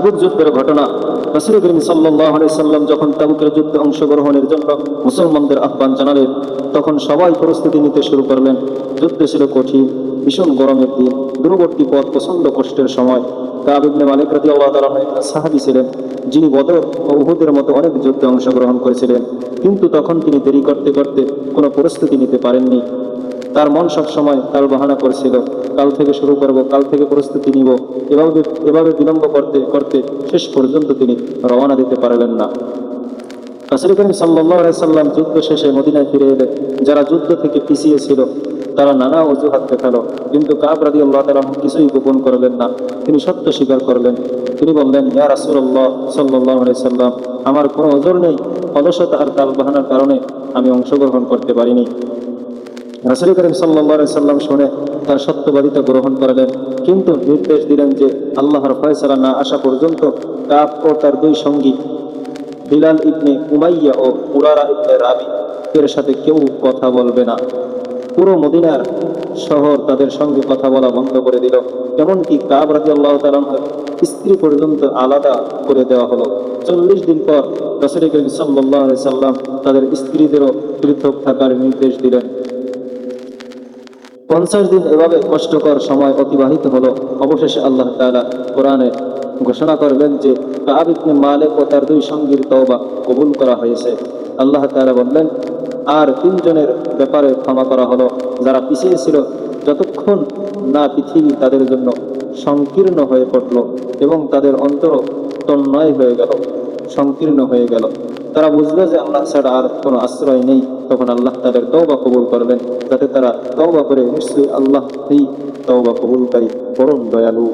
তাবুক যুদ্ধের ঘটনা। রসুল করিম সাল্লাহ সাল্লাম যখন তাবুকের যুদ্ধে অংশগ্রহণের জন্য মুসলমানদের আহ্বান জানালেন, তখন সবাই প্রস্তুতি নিতে শুরু করলেন। যুদ্ধ ছিল কঠিন, ভীষণ গরমের দিন, দূরবর্তী পথ, প্রচণ্ড কষ্টের সময়। কাবিবনে মালিক রাজি আল্লাহ তালা সাহাবি ছিলেন, যিনি বদর ও উহুদের মতো অনেক যুদ্ধে অংশগ্রহণ করেছিলেন। কিন্তু তখন তিনি দেরি করতে করতে কোনো প্রস্তুতি নিতে পারেননি। তার মন সবসময় তাল বাহানা করছিল। কাল থেকে শুরু করব, কাল থেকে প্রস্তুতি নিব। এভাবে এভাবে বিলম্ব করতে করতে শেষ পর্যন্ত তিনি রওনা দিতে পারলেন না। রাসুল করিম সাল্লাহ সাল্লাম যুদ্ধ শেষে মদিনায় ফিরে এলে, যারা যুদ্ধ থেকে পিছিয়ে ছিল, তারা নানা অজুহাত দেখাল। কিন্তু কাব রাদি আল্লাহ তালা কিছুই গোপন করলেন না। তিনি সত্য স্বীকার করলেন। তিনি বললেন, ইয়া রাসুল্লাহ সাল্লাহ সাল্লাম, আমার কোনো ওজোর নেই। অলসতা আর তাল বাহানার কারণে আমি অংশগ্রহণ করতে পারিনি। রাসুল করিম সাল্লাহ সাল্লাম শুনে তার সত্যবাদিতা গ্রহণ করলেন। কিন্তু নির্দেশ দিলেন যে আল্লাহর ফয়সালা না আসা পর্যন্ত কাব ও তার দুই সঙ্গী বিলাল ইবনে উমাইয়া ও উরারা ইবনে রাবি এর সাথে কেউ কথা বলবে না। পুরো মদিনার শহর তাদের সঙ্গে কথা বলা বন্ধ করে দিল। এমনকি কাব রাজি আল্লাহ তালামের স্ত্রী পর্যন্ত আলাদা করে দেওয়া হলো। চল্লিশ দিন পর রসুল করিম সাল্লাহ সাল্লাম তাদের স্ত্রীদেরও পৃথক থাকার নির্দেশ দিলেন। পঞ্চাশ দিন এভাবে কষ্টকর সময় অতিবাহিত হলো। অবশেষে আল্লাহ তাআলা কোরআনে ঘোষণা করবেন যে, কাব মালিক ও তার দুই সঙ্গীর তওবা কবুল করা হয়েছে। আল্লাহ তালা বললেন, আর তিনজনের ব্যাপারে ক্ষমা করা হলো। যারা পিছিয়ে ছিল, যতক্ষণ না পৃথিবী তাদের জন্য সংকীর্ণ হয়ে পড়ল এবং তাদের অন্তর তন্ময় হয়ে গেল, সংকীর্ণ হয়ে গেল। তারা বুঝলো যে আল্লাহ ছাড়া আর কোনো আশ্রয় নেই। তখন আল্লাহ তাদের তওবা কবুল করবেন, যাতে তারা তওবা করে নিশ্চয়ই আল্লাহ তওবা কবুলকারী পরম দয়ালু।